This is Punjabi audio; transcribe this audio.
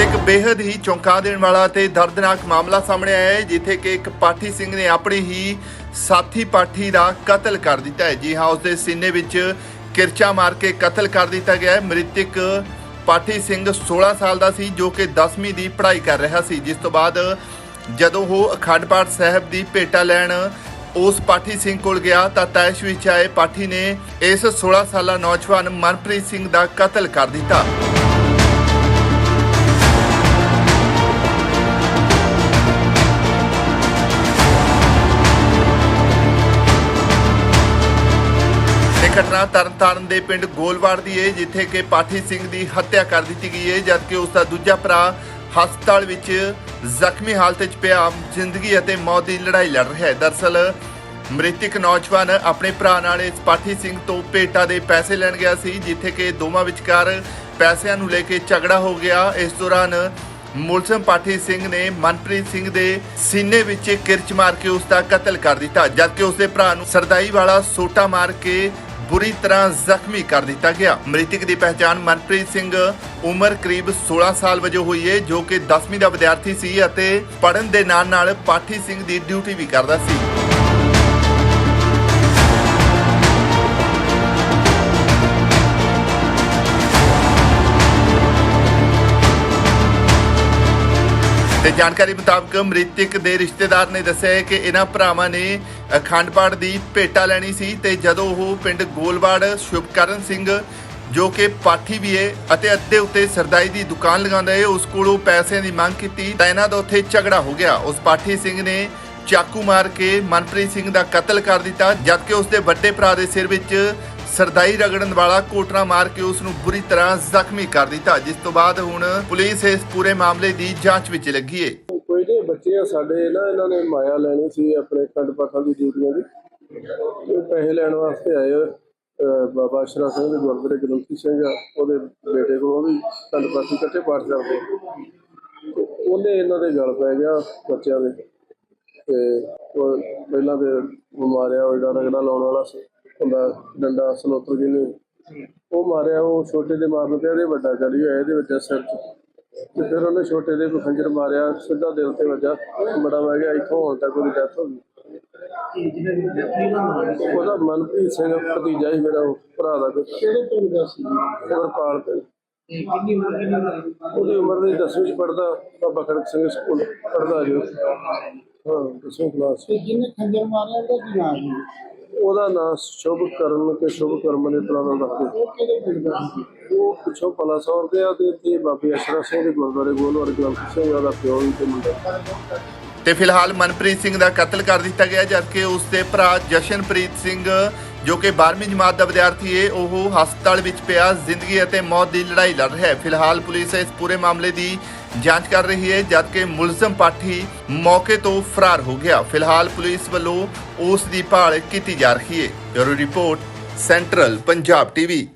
ਇੱਕ ਬੇहद ਹੀ ਚੌਂਕਾ ਦੇਣ ਵਾਲਾ ਤੇ ਦਰਦਨਾਕ ਮਾਮਲਾ ਸਾਹਮਣੇ ਆਇਆ ਹੈ, ਜਿੱਥੇ ਕਿ ਇੱਕ ਪਾਠੀ ਸਿੰਘ ਨੇ ਆਪਣੀ ਹੀ ਸਾਥੀ ਪਾਠੀ ਦਾ ਕਤਲ ਕਰ ਦਿੱਤਾ ਹੈ। ਜੀ ਹਾਂ ਉਸ ਦੇ ਸੀਨੇ ਵਿੱਚ ਕਿਰਚਾ ਮਾਰ ਕੇ ਕਤਲ ਕਰ ਦਿੱਤਾ ਗਿਆ ਹੈ। ਮ੍ਰਿਤਕ ਪਾਠੀ ਸਿੰਘ 16 ਸਾਲ ਦਾ ਸੀ, ਜੋ ਕਿ 10ਵੀਂ ਦੀ ਪੜ੍ਹਾਈ ਕਰ ਰਿਹਾ ਸੀ। ਜਿਸ ਤੋਂ ਬਾਅਦ ਜਦੋਂ ਉਹ ਅਖੰਡ ਪਾਠ ਸਾਹਿਬ ਦੀ ਭੇਟਾ ਲੈਣ ਉਸ ਪਾਠੀ ਸਿੰਘ ਕੋਲ ਗਿਆ, ਤਾਂ ਤੈਸ਼ ਵਿੱਚ ਆਏ ਪਾਠੀ ਨੇ ਇਸ 16 ਸਾਲਾ ਨੌਜਵਾਨ ਮਨਪ੍ਰੀਤ ਸਿੰਘ ਦਾ ਕਤਲ ਕਰ ਦਿੱਤਾ। ਘਟਨਾ ਤਰਨਤਾਰਨ ਦੇ ਪਿੰਡ ਗੋਲਵਾੜ ਦੀ ਹੈ ਜਿੱਥੇ ਕਿ ਪਾਠੀ ਸਿੰਘ ਦੀ ਹੱਤਿਆ ਕਰ ਦਿੱਤੀ ਗਈ ਹੈ ਜਦਕਿ ਉਸ ਦਾ ਦੂਜਾ ਭਰਾ ਹਸਪਤਾਲ ਵਿੱਚ ਜ਼ਖਮੀ ਹਾਲਤ ਵਿੱਚ ਪਿਆ, ਜ਼ਿੰਦਗੀ ਅਤੇ ਮੌਤ ਦੀ ਲੜਾਈ ਲੜ ਰਿਹਾ ਹੈ। ਦਰਸਲ, ਮ੍ਰਿਤਕ ਨੌਜਵਾਨ ਆਪਣੇ ਭਰਾ ਨਾਲ ਇਸ ਪਾਠੀ ਸਿੰਘ ਤੋਂ ਭੇਟਾ ਦੇ ਪੈਸੇ ਲੈਣ ਗਿਆ ਸੀ, ਜਿੱਥੇ ਕਿ ਦੋਵਾਂ ਵਿਚਕਾਰ ਪੈਸਿਆਂ ਨੂੰ ਲੈ ਕੇ ਝਗੜਾ ਹੋ ਗਿਆ। ਇਸ ਦੌਰਾਨ ਮੁਲਜ਼ਮ ਪਾਠੀ ਸਿੰਘ ਨੇ ਮਨਪ੍ਰੀਤ ਸਿੰਘ ਦੇ ਸੀਨੇ ਵਿੱਚ ਕਿਰਚ ਮਾਰ ਕੇ ਉਸ ਦਾ ਕਤਲ ਕਰ ਦਿੱਤਾ, ਜਦਕਿ ਉਸ ਦੇ ਭਰਾ ਨੂੰ ਸਰਦਾਈ ਵਾਲਾ ਸੋਟਾ ਮਾਰ ਕੇ ਬੁਰੀ ਤਰ੍ਹਾਂ ਜ਼ਖਮੀ ਕਰ ਦਿੱਤਾ ਗਿਆ। ਮ੍ਰਿਤਕ ਦੀ ਪਹਿਚਾਣ ਮਨਪ੍ਰੀਤ ਸਿੰਘ ਉਮਰ ਕਰੀਬ 16 ਸਾਲ ਵਜੋਂ ਹੋਈ ਹੈ ਜੋ ਕਿ 10ਵੀਂ ਦਾ ਵਿਦਿਆਰਥੀ ਸੀ ਅਤੇ ਪੜ੍ਹਨ ਦੇ ਨਾਲ ਨਾਲ ਪਾਠੀ ਸਿੰਘ ਦੀ ਡਿਊਟੀ ਵੀ ਕਰਦਾ ਸੀ। ਤੇ ਜਾਣਕਾਰੀ ਮੁਤਾਬਕ ਮ੍ਰਿਤਕ ਦੇ ਰਿਸ਼ਤੇਦਾਰ ਨੇ ਦੱਸਿਆ ਕਿ ਇਹਨਾਂ ਭਰਾਵਾਂ ਨੇ ਅਖੰਡ ਪਾਠ ਦੀ ਭੇਟਾ ਲੈਣੀ ਸੀ ਤੇ ਜਦੋਂ ਉਹ ਪਿੰਡ ਗੋਲਵਾੜ ਸ਼ੁਭਕਰਨ ਸਿੰਘ, ਜੋ ਕਿ ਪਾਠੀ ਵੀ ਹੈ ਅਤੇ ਅੱਧੇ ਉੱਤੇ ਸਰਦਾਈ ਦੀ ਦੁਕਾਨ ਲਗਾਉਂਦਾ ਹੈ, ਉਸ ਕੋਲੋਂ ਪੈਸਿਆਂ ਦੀ ਮੰਗ ਕੀਤੀ ਤਾਂ ਇਹਨਾਂ ਦਾ ਉੱਥੇ ਝਗੜਾ ਹੋ ਗਿਆ। ਉਸ ਪਾਠੀ ਸਿੰਘ ਨੇ ਚਾਕੂ ਮਾਰ ਕੇ ਮਨਪ੍ਰੀਤ ਸਿੰਘ ਦਾ ਕਤਲ ਕਰ ਦਿੱਤਾ, ਜਦਕਿ ਉਸ ਦੇ ਵੱਡੇ ਭਰਾ ਦੇ ਸਿਰ ਵਿੱਚ ਸਰਦਾਈ ਰਗੜਨ ਵਾਲਾ ਕੋਟਰਾ ਮਾਰ ਕੇ ਉਸ ਨੂੰ ਬੁਰੀ ਤਰ੍ਹਾਂ ਜ਼ਖਮੀ ਕਰ ਦਿੱਤਾ ਜਿਸ ਤੋਂ ਬਾਅਦ ਹੁਣ ਪੁਲਿਸ ਇਸ ਪੂਰੇ ਮਾਮਲੇ ਦੀ ਜਾਂਚ ਵਿੱਚ ਲੱਗੀ ਹੈ ਕੋਈ ਨਹੀਂ ਬੱਚੇ ਆ ਸਾਡੇ ਨਾ ਇਹਨਾਂ ਨੇ ਮਾਇਆ ਲੈਣੀ ਸੀ ਆਪਣੇ ਖੰਡ ਪਾਠਾਂ ਦੀ ਡਿਊਟੀਆਂ ਦੀ। ਇਹ ਪੈਸੇ ਲੈਣ ਵਾਸਤੇ ਆਏ ਅਹ ਬਾਬਾ ਅਸ਼ਰਾ ਸਿੰਘ ਦੇ ਗੁਰਦੁਆਰੇ ਗ੍ਰੰਥੀ ਸਿੰਘ ਆ, ਉਹਦੇ ਬੇਟੇ ਕੋਲ ਉਹ ਵੀ ਖੰਡ ਪਾਠੀ ਇਕੱਠੇ ਪਾਠ ਕਰਦੇ। ਤੇ ਉਹਨੇ ਇਹਨਾਂ ਦੇ ਗਲ ਪੈ ਗਿਆ ਬੱਚਿਆਂ ਦੇ। ਤੇ ਉਹ ਪਹਿਲਾਂ ਤੇ ਮਾਰਿਆ ਉਹ ਜਿਹੜਾ ਰਗੜਾ ਲਾਉਣ ਵਾਲਾ ਸੀ। ਹੁੰਦਾ ਡੰਡਾ ਸਲੋਤਰ ਜਿਹਨੇ ਉਹ ਮਾਰਿਆ ਉਹ ਛੋਟੇ ਦੇ ਮਾਰਨ ਤੇ ਇਹਦੇ ਵੱਡਾ ਚੜੀ ਹੋਇਆ ਇਹਦੇ ਵਿੱਚ ਸਿਰ 'ਚ। ਤੇ ਫਿਰ ਉਹਨੇ ਛੋਟੇ ਦੇ ਖੰਜਰ ਮਾਰਿਆ ਸਿੱਧਾ ਦਿਲ ਤੇ ਵੱਜਾ। ਬੜਾ ਵਹਿ ਗਿਆ ਇੱਥੋਂ ਹੋਣ ਤੱਕ ਉਹਦੀ ਡੈਥ ਹੋ ਗਈ। ਉਹਦਾ ਮਨਪ੍ਰੀਤ ਸਿੰਘ ਭਤੀਜਾ ਹੀ ਮੇਰਾ ਉਹ ਭਰਾ ਦਾ ਕਿਹੜੇ ਪਿੰਡ ਦਾ ਸੀ? ਵਰਪਾਲ ਪਿੰਡ। ਕਿੰਨੀ ਉਮਰ ਕਿੰਨੀ ਉਹਦੀ ਉਮਰ ਦੇ 10ਵੀਂ ਚ ਪੜਦਾ ਬਾਬਾ ਖੜਕ ਸਿੰਘ ਸਕੂਲ ਪੜਦਾ ਜੋ ਹਾਂ 10ਵੀਂ ਕਲਾਸ ਤੇ ਜਿਹਨੇ ਖੰਜਰ ਮਾਰਿਆ ਉਹਦਾ ਕੀ ਨਾਮ ਸੀ? ਉਹਦਾ ਨਾਮ ਸ਼ੁਭ ਕਰਨ ਤੇ ਸ਼ੁਭ ਕਰਮ ਦੇ ਤਰ੍ਹਾਂ ਦਾ ਦੱਸਦੇ ਉਹ ਕਿਹੜੇ ਪਿੰਡ ਦਾ ਸੀ? ਉਹ ਪਿੱਛੋਂ ਪਲਾ ਸੌਰ ਦੇ ਆ ਤੇ ਤੇ ਬਾਬੇ ਅਸ਼ਰਾ ਸਿੰਘ ਦੇ ਗੁਰਦੁਆਰੇ ਗੋਲਵਾਰ ਗ੍ਰੰਥ ਸਿੰਘ ਉਹਦਾ ਪਿਓ ਵੀ ਤੇ ਮੁੰਡਾ ਤੇ ਫਿਲਹਾਲ ਮਨਪ੍ਰੀਤ ਸਿੰਘ ਦਾ ਕਤਲ ਕਰ ਦਿੱਤਾ ਗਿਆ ਜਦਕਿ ਉਸ ਦੇ ਭਰਾ ਜਸ਼ਨਪ੍ਰੀਤ ਸਿੰਘ ਜੋ ਕਿ 12ਵੀਂ ਜਮਾਤ ਦਾ ਵਿਦਿਆਰਥੀ ਹੈ ਉਹ ਹਸਪਤਾਲ ਵਿੱਚ ਪਿਆ ਜ਼ਿੰਦਗੀ ਅਤੇ ਮੌਤ ਦੀ ਲੜਾਈ ਲੜ ਰਿਹਾ ਹੈ। ਫਿਲਹਾਲ ਪੁਲਿਸ ਇਸ ਪੂਰੇ ਮਾਮਲੇ ਦੀ ਜਾਂਚ ਕਰ ਰਹੀ ਹੈ ਜਦਕਿ ਮੁਲਜ਼ਮ ਪਾਠੀ ਮੌਕੇ ਤੋਂ ਫਰਾਰ ਹੋ ਗਿਆ। ਫਿਲਹਾਲ ਪੁਲਿਸ ਵੱਲੋਂ ਉਸ ਦੀ ਭਾਲ ਕੀਤੀ ਜਾ ਰਹੀ ਹੈ। Bureau report, central Punjab TV.